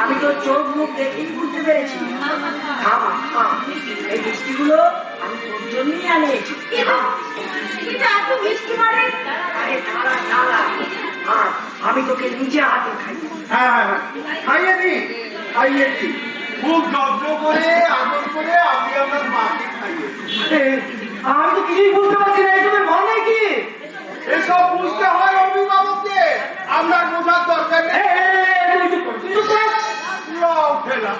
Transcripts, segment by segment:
আমি তো চোখ মুখ দেখেই বুঝতে পেরেছি। খা মা, খা। এই মিষ্টিগুলো আমি তোর জন্যই আনিয়েছি। মানে? আরে খালা খালা আমি তোকে নিজে হাতে খাই হ্যাঁ হ্যাঁ হ্যাঁ। খাইয়েছি খাইয়েছি খুব যত্ন করে আদর করে আমি আপনার মাকে খাইয়েছি এ, আমি তো কিছুই বুঝতে পারছি না এইসবের মানে কি? এসব বুঝতে হয় অভিভাবককে আপনার বোঝার দরকার খেলা।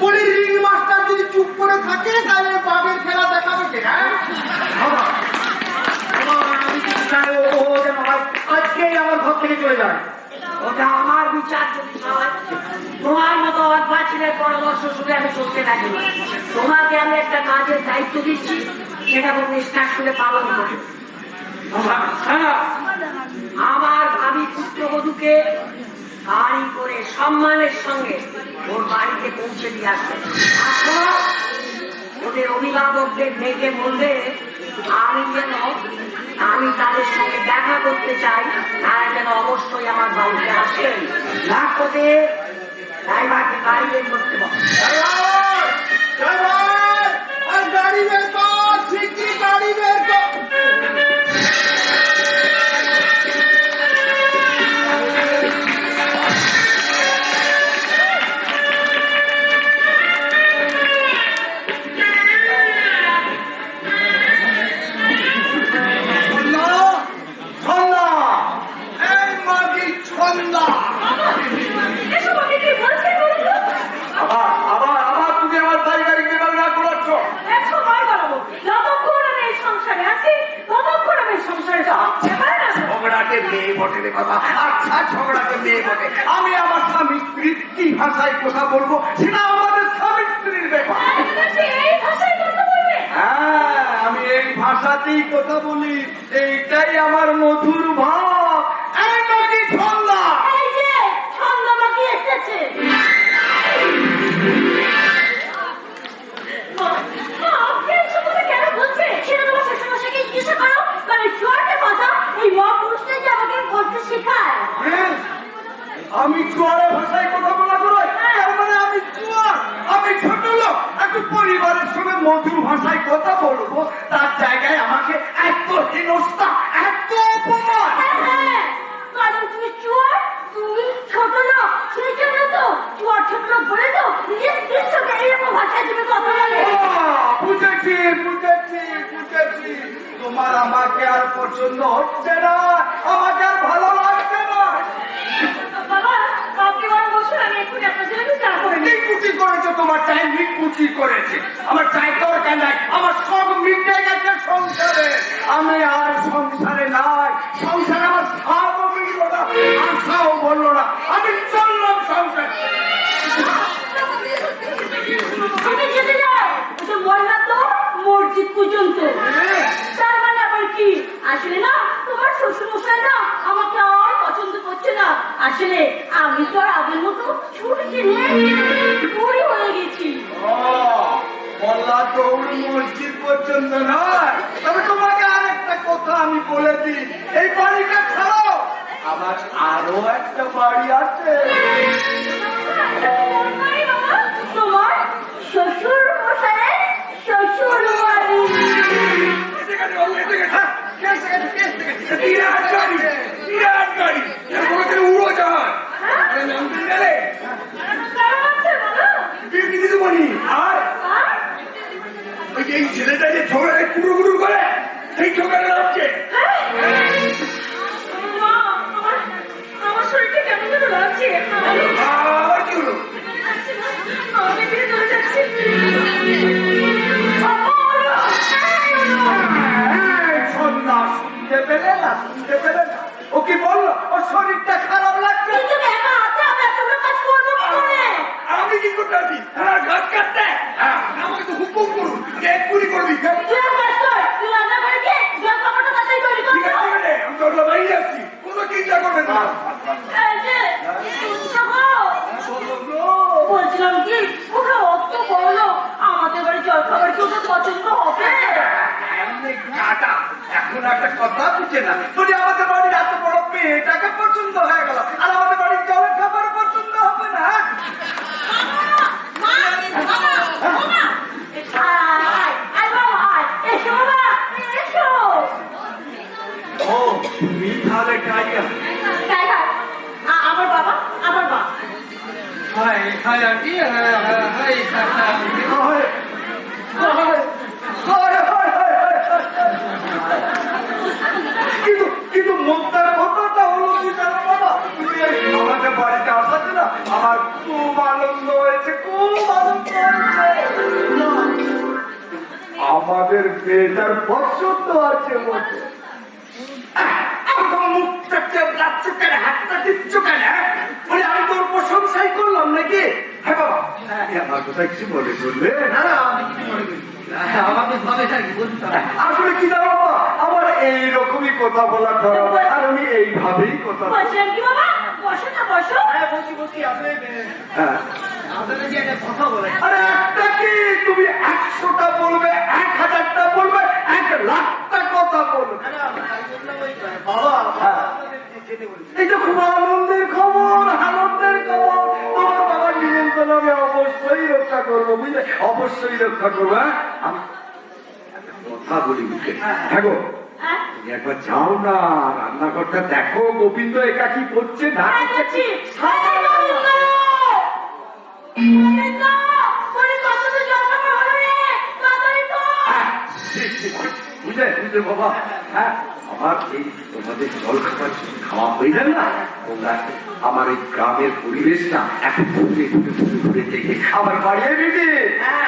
বলি রিং মাস্টার যদি চুপ করে থাকে তাহলে বাবের খেলা দেখাবে কে হ্যাঁ? আজকেই আমার ঘর থেকে চলে যায়। ওটা আমার বিচার যদি হয় তোমার মতো অর্বাচীনের পরামর্শ শুনে আমি চলতে থাকি না। তোমাকে আমি একটা কাজের দায়িত্ব দিচ্ছি সেটা খুব নিষ্ঠার করে পালন করো। বাবা, হ্যাঁ, সম্মানের সঙ্গে ওর বাড়িতে পৌঁছে দিয়ে আসবে ওদের অভিভাবকদের ডেকে বলবে, আমি যেন, আমি তাদের সঙ্গে দেখা করতে চাই, তারা যেন অবশ্যই আমার বাড়িতে আসেন লাখতে ড্রাইভারকে গাড়ি বের করতে বল। আচ্ছা ঝগড়াকে মেয়ে বলে আমি আমার স্বামী স্ত্রীর কি ভাষায় কথা বলব? সেটা আমাদের স্বামী স্ত্রীর ব্যাপার। হ্যাঁ আমি এই ভাষাতেই কথা বলি। এইটাই আমার মধুর ভাব। হ্যাঁ? আমি জোয়ারের ভাষায় কথা বলা করো মানে আমি জোয়ার আমি ছোট লোক একটু পরিবারের সঙ্গে মধুর ভাষায় কথা বলব তার জায়গায় আমাকে এত হেনস্থা এত অপমান হ্যাঁ, হ্যাঁ, কারণ তুমি চুয়ার, তুমি ছোট লোক, সেই জন্য তো? চুয়ার ছোট বলে তো? নিজের স্ত্রীর এইরকম ভাষায় তুমি কথা বলে। বুঝেছি বুঝেছি বুঝেছি। তোমার আমাকে আর পছন্দ হচ্ছে না। আমাকে আর ভালো লাগছে না। বাবা, আপনি বরং বসুন, আমি এক্ষুনি আপনার জন্য চা করে নিই। কুচি করেছে তোমার টাইম কুচি করেছে। আমার চাই দরকার নাই। আমার সব মিটে গেছে সংসারে। আমি আর সংসারে নাই। সংসারে আসলে আমি তো আর আগের মতো ছুটি নিয়ে হয়ে গেছি। দৌড় মসজিদ পর্যন্ত নয়। তবে তোমাকে আরেকটা কথা আমি বলে দিই। এই বাড়িটা ছাড়ো। আমার আরও একটা বাড়ি আছে। তোমার শ্বশুর মশাই এই চিন্তা শুনছো না। বলছিলাম কি ওরা অত বড় আমাদের বাড়ি জলখাবার কি ওদের পছন্দ হবে? কাটা এখন একটা কথা বুঝছে না। বলি আমাদের বাড়ির এত বড় মেয়েটাকে পছন্দ হয়ে গেল আর আমাদের বাড়ির জল খাবার পছন্দ হবে না আয়, আয় বাবা, আয়, এসো বাবা, এসো। ও তুমি তাহলে কাইয়া তাই না? আ- আমার বাবা আমার বাবা হাই হাই আন্টি হ্যাঁ হ্যাঁ হাই হাই হাই কিন্তু কিন্তু মোদ্দার কথাটা হলো কি জানো বাবা তুমি আমাদের বাড়িতে আসাতে না আমার খুব আনন্দ হয়েছে খুব আনন্দ হয়েছে আমাদের মেয়েটার পছন্দ আছে বলছে মুখটা কেন হাতটা দিচ্ছ কেন তোর প্রশংসাই করলাম নাকি? হ্যাঁ। বাবা আমার কথা কিছু মনে করলে? আমি কিছু করি আমাদের ভাবে থাকি আসলে কি জানো বাবা? আমার এইরকমই কথা বলা। ধরো আর আমি এইভাবেই কথা বলি। বলছিলাম কি বাবা। বসো না বসো। হ্যাঁ আরে একটা কি? তুমি একশোটা বলবে এক হাজারটা বলবে এক লাখটা কথা বলবে। হ্যাঁ। এই তো খুব আনন্দের রক্ষা অবশ্যই রক্ষা করব হ্যাঁ? আমি কথা বলি বুঝলে হ্যাঁ? একবার যাও না রান্নাঘরটা দেখো গোবিন্দ একা কি করছে না হ্যাঁ করছে। বুঝলে বুঝলে বাবা? হ্যাঁ আমার এই তোমাদের জল খাবার খাওয়া হয়ে না? তোমরা আমার এই গ্রামের পরিবেশটা এখন ঘুরে ঘুরে ঘুরে ঘুরে দেখে আমার বাড়িয়ে দিবি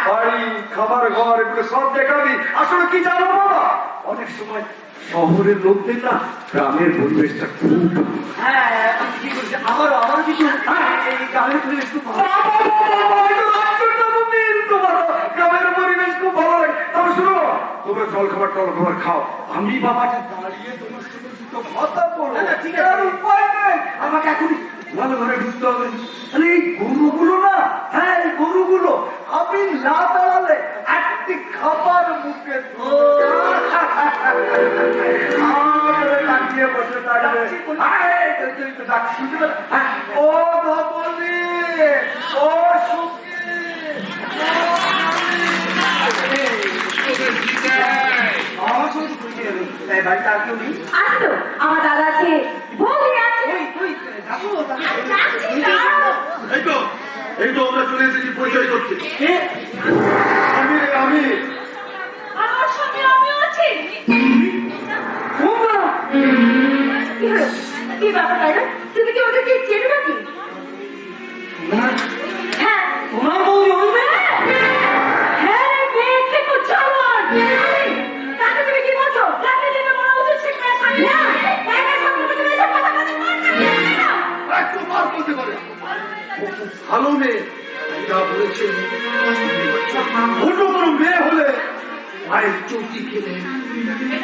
বাড়ি খাবার ঘর এগুলো সব দেখাবি আসলে কি জানো বাবা? অনেক সময় শহরের লোকদের না গ্রামের পরিবেশটা খুব হ্যাঁ আমি কি করছি আমারও আমারও কিছু হ্যাঁ, এই গ্রামের পরিবেশ খুব ভালো বাবা, বাবা, বাবা, এটা আশ্চর্য গম্ভীর তোমার গ্রামের পরিবেশ খুব ভালো লাগে তবে শুনো তোমরা জল খাবার টল খাবার খাও। আমি বাবাটা দাঁড়িয়ে তোমার সাথে দুটো কথা বলব। ঠিক আছে। উপায় নেই। আমাকে এখন ভালো ঘরে ঢুকতে হবে। আরে এই গরুগুলো না হ্যাঁ এই গরুগুলো আমি না দাঁড়ালে একটি খাবার মুখে তাকিয়ে বসে থাকবে ও ধবলি ও সুখী আমার দাদা আছে। এই তো আমরা চলে এসেছি পরিচয় করতে।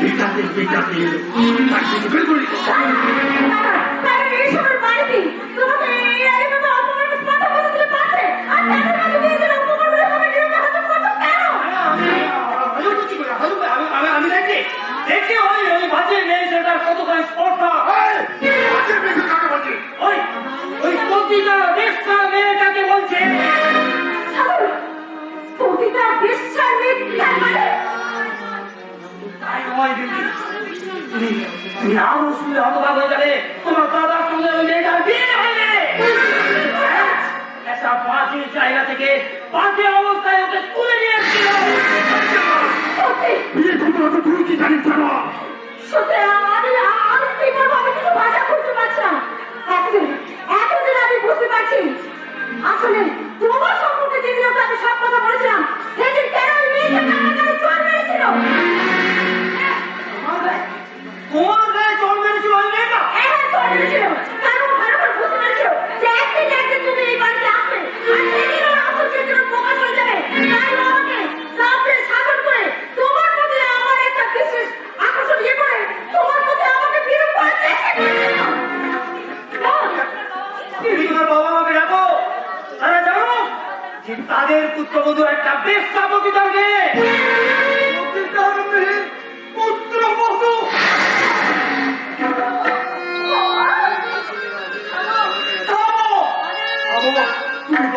বেটাতে বেটাতে তার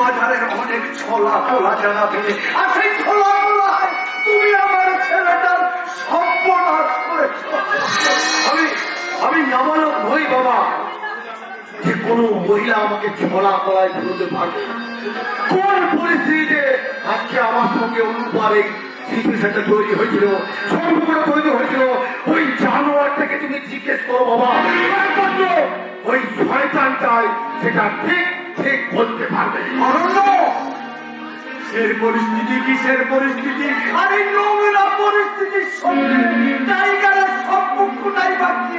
তুমি বাজারে অনেক ছোলা তোলা জানাবে। আর সেই ছোলা তোলায় তুমি আমার ছেলেটার সর্বনাশ করেছ। আমি আমি নামালক নই বাবা। যে কোনো মহিলা আমাকে ছোলা কলায় ফেলতে পারবে কোন পরিস্থিতিতে আজকে আমার সঙ্গে অনুপারে সিচুয়েশনটা তৈরি হয়েছিল সম্পর্কটা তৈরি হয়েছিল, ওই জানোয়ারটাকে তুমি জিজ্ঞেস করো বাবা। ওই শয়তানটাই সেটা ঠিক ঠিক করতে পারবে অরণ্য! সের পরিস্থিতি কিসের পরিস্থিতি? আরে নোংরা পরিস্থিতির সঙ্গে টাইগারের সম্পর্কটাই বাকি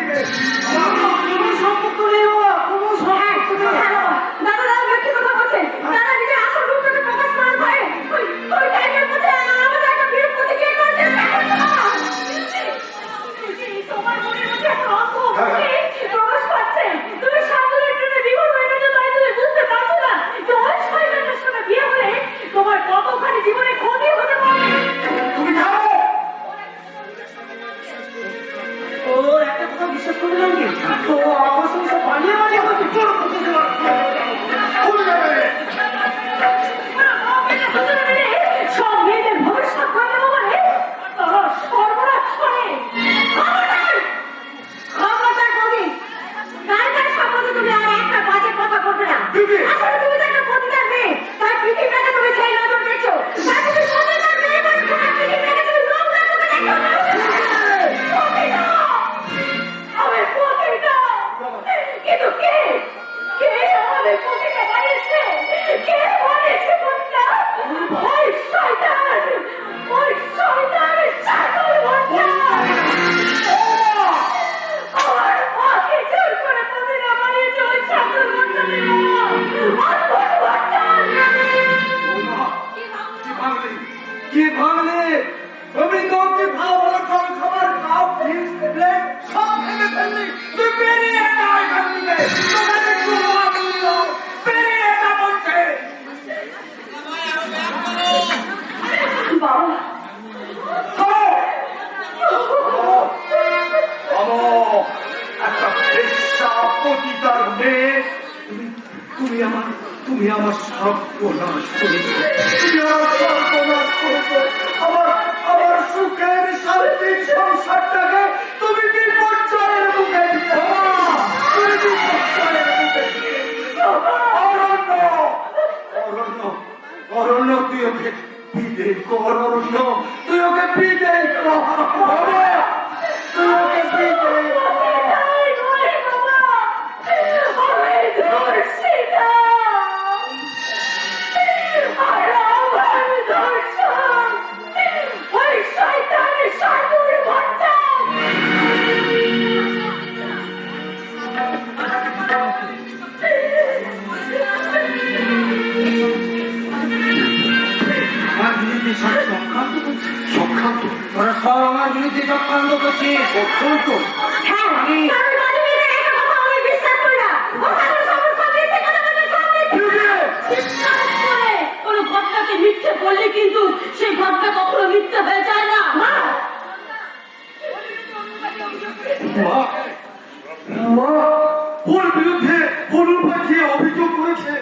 ওর বিরুদ্ধে অনুপা যে অভিযোগ করেছে।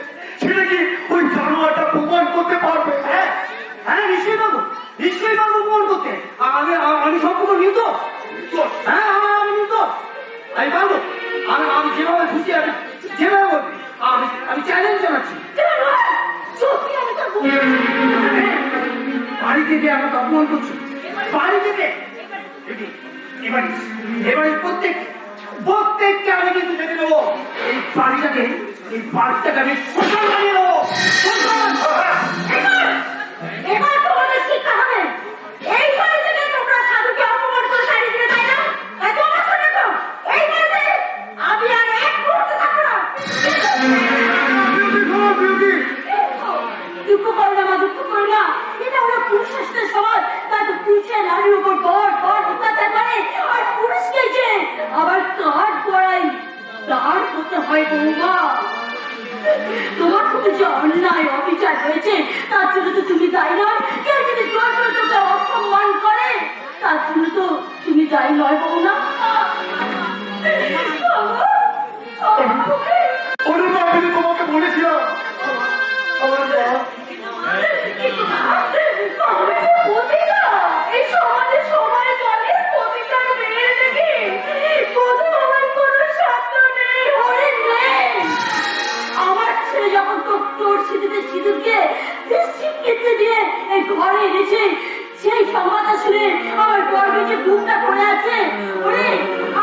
সেটা কি ওই জানোয়ারটা প্রমাণ করতে পারবে? হ্যাঁ। হ্যাঁ নিশ্চয়ই পাবো নিশ্চয়ই পাবো প্রমাণ করতে। আমি আমি সম্পূর্ণ নিত হ্যাঁ আমার আমি নিত আমি পারব। আমি আমি যেভাবে খুশি আমি যেভাবে বলবি আমি আমি চ্যালেঞ্জ জানাচ্ছি। বাড়ি থেকে আমাকে অপমান করছ। বাড়ি থেকে এবারে এবারে প্রত্যেক প্রত্যেককে আমি কিন্তু দেখে নেব। এই বাড়িটাকে এই বাড়িটাকে আমি শ্মশান বানিয়ে দেবো এবার তোমাদের শিক্ষা হবে। এই বাড়ি থেকে তোমরা সাধুকে অপমান করে সারি দিয়ে তাই না? তাই তোমরা শুনে তো? এই বাড়িতে আমি আর এক মুহূর্ত থাকব না। দুঃখ করো না মা দুঃখ করো না। এটা হলো পুরুষের সমাজ তাই তো পুরুষের নারীর উপর গড় গড় করে আর পুরুষকে যে? আবার কাঠ করাই দাঁড় করতে হয় বৌমা। তোমার প্রতি যে অন্যায় অবিচার হয়েছে, তার জন্য তো তুমি দায়ী নয়। কেউ যদি জোর অসম্মান করে, তার জন্য তো তুমি দায়ী নয় না তোমাকে বলেছিলাম। আমার মা ঘরে এনেছে। সেই সংবাদটা শুনে আমার গর্বে যে বুকটা পড়ে আছে। ওরে,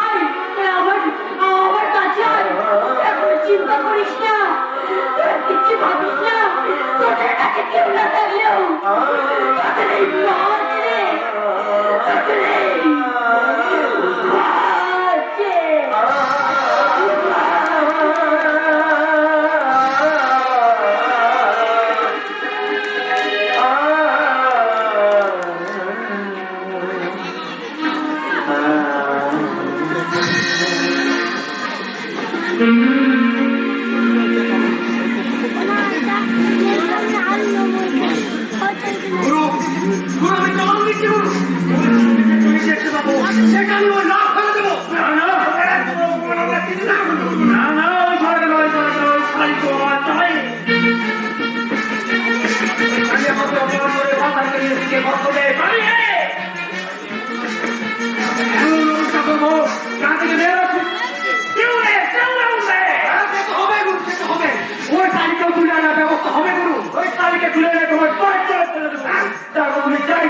আয় আমার আমার কাছে এখন চিন্তা করিস না। তোরা কিচ্ছু ভাবিস না। তোদের কাছে কেউ না থাকলেও তোদের এই গুরু গুরু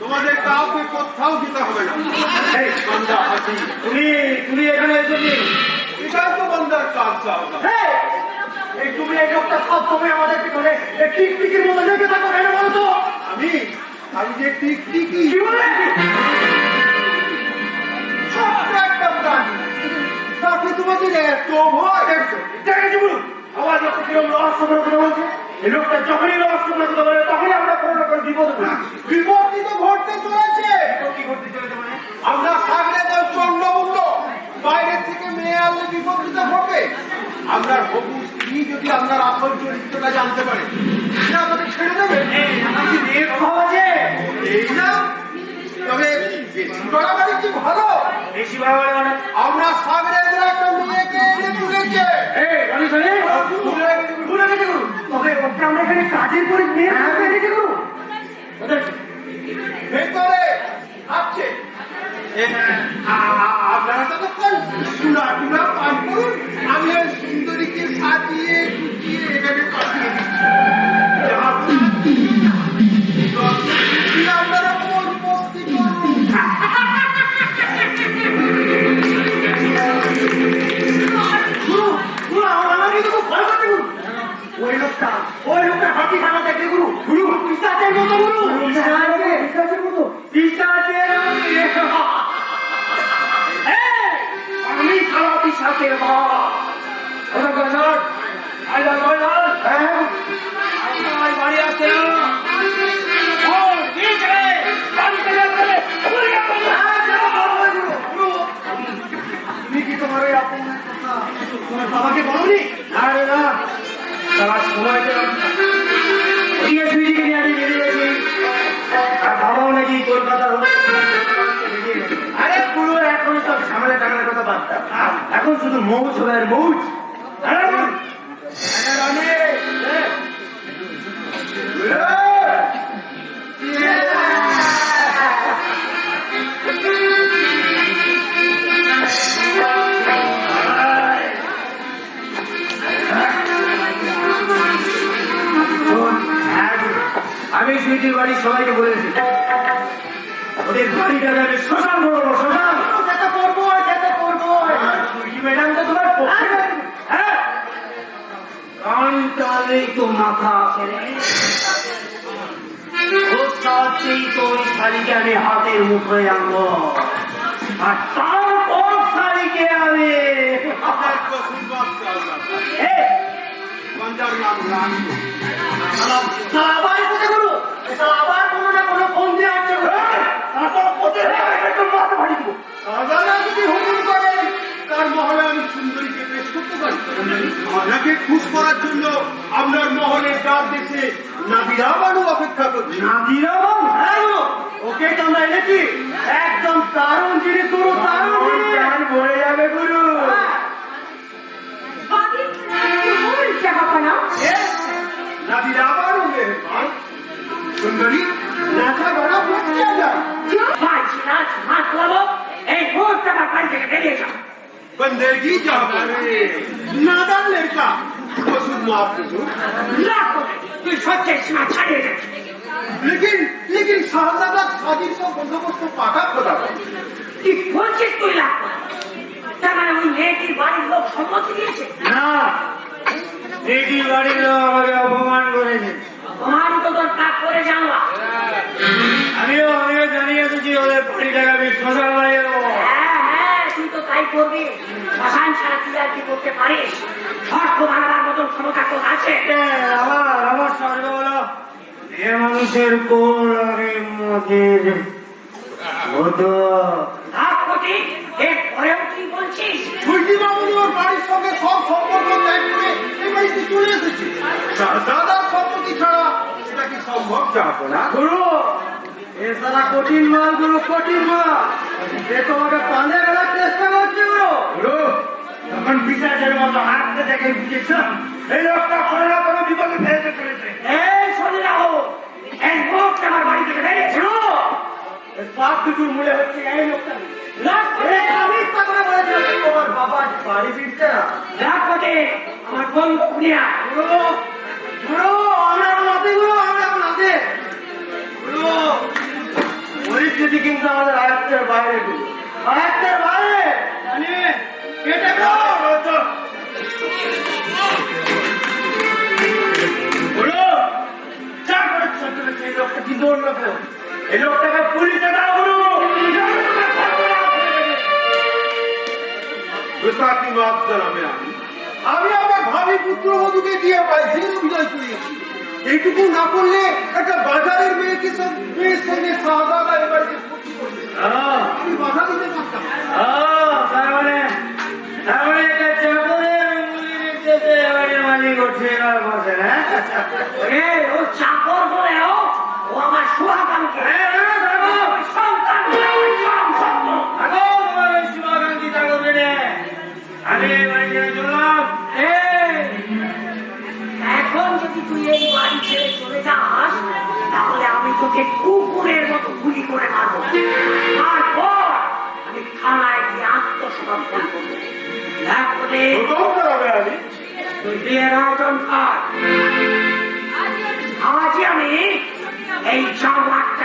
তোমাদের এই, তুমি এই লোকটা আমাদের টিকটিকির মতো লেগে থাকো কেন বলো আমি আমি যে টিকটিকি এই লোকটা যখনই রহস্যময় কথা বলে তখনই আমরা কোনো না বিপদ বিপত্তি তো ঘটতে চলেছে। কি করতে চলেছে মানে? আমরা থেকে মেয়ে আনলে বিপত্তি তো ঘটবে। আপনার হবু স্ত্রী যদি আপনার আসল চরিত্রটা জানতে পারে আমাদের ছেড়ে দেবে। এই না। তবে তবে ওকে আমরা কাজের করে মেয়ে গুরু ভেতরে আছে আপনারা ততক্ষণ টুনা টুনা পান করুন। লোকটা হাতি খানা দেখলে গুরু গুরু পিসাচের মতো গুরু পিসাচের মতো পিসাচের আমি খাওয়া পিসাচের বাড়ি আছে ও ওদের বাড়িটাকে আমি শ্মশান করব শ্মশান যেতে করব যেতে করব ম্যাডাম তো তোমার পক্ষে হ্যাঁ? কান টানলেই তো মাথা। আসে রে ও তো ওই শাড়িকে আমি হাতের আনব। আর তারপর শাড়িকে আমি আবার কোনো না কোনো ফোন দিয়ে আসছে। তোর মহলে আমি সুন্দরীকে পেশ করতে পারি খুশ করার জন্য আপনার মহলের ডাক দেশে নাবিরা বানু অপেক্ষা করছি। নাদিরা বাবু হ্যাঁ ওকে তো আমরা এনেছি। একদম দারুণ জিনিস গুরু দারুণ জিনিস। ভরে যাবে গুরু। নাবিরা বানু সুন্দরী। মাঝি নাচ মাছ লাবো এই মুহূর্তে আমার বাড়ি থেকে বেরিয়ে যাও बंदगी जा नादान लड़का कसूर माफ करो লাখ তুই সত্যের সীমা ছাড়িয়ে যাচ্ছিস लेकिन लेकिन शाहजादा शादी का बंदोबस्त पाका खुदा কি বলছিস তুই লাভ তার মানে ওই মেয়েটির বাড়ির লোক সম্মতি দিয়েছে না দিদি বাড়ির লোক আমাকে অপমান করেছে তোমারই তো তোর কাজ করে জানলা করবি? শ্মশান ছাড়া তুই আর কি করতে পারিস? শর্ত বানাবার মতন ক্ষমতা তোর আছে? আমার আমার হলো এ মানুষের কোল মদের হতো লাখপতি এর পরেও তুই বলছিস? ছুটি মামুনি বাড়ির সঙ্গে সব সম্পর্ক ত্যাগ করে এই বাড়িতে চলে এসেছে। শাহজাদার সম্মতি ছাড়া সেটা কি সম্ভব? যাব না গুরু এ সারা কঠিন মাল গুরু কঠিন মাল। এ তোমাকে পাঁদে গেলার চেষ্টা করছে গুরু তখন বিচারের মতো হাঁটতে দেখে বুঝেছিলাম এই লোকটা কোনো না কোনো বিপদে ফেলতে চলেছে এই শোনে রাখো এই মুখ আমার বাড়ি থেকে বেরিয়েছে। সব কিছুর মূলে হচ্ছে এই লোকটা। যে আমার বন্ধু নাতে গুরু আমরা নাতে গুরু পরিস্থিতি কিন্তু আমাদের আয়ত্তের বাইরে গুরু আয়ত্তের বাইরে জানি কেটে গেল গুরু যা করে ছোট সেই লোকটা কি দৌড় লোক এই লোকটাকে পুলিশে দাও গুরু গুস্তাখি মাফ জানাবে আমি আমি আমার ভাবি পুত্রবধূকে দিয়ে বাইসের অভিনয় করিয়েছি এইটুকু না করলে একটা বাজারের মেয়েকে সব মেয়ের সঙ্গে শাহজাদা হ্যাঁ? ও চাকর বলেও ও আমার সুহাগামকে হ্যাঁ, হ্যাঁ। সন্তান। আমি এখন যদি তুই এই বাড়ি ছেড়ে চলে যাস তাহলে আমি তোকে কুকুরের মতো গুলি করে মারবো। তারপর আমি থানায় গিয়ে আত্মসমর্পণ করব। কর আমি এই চার লাখ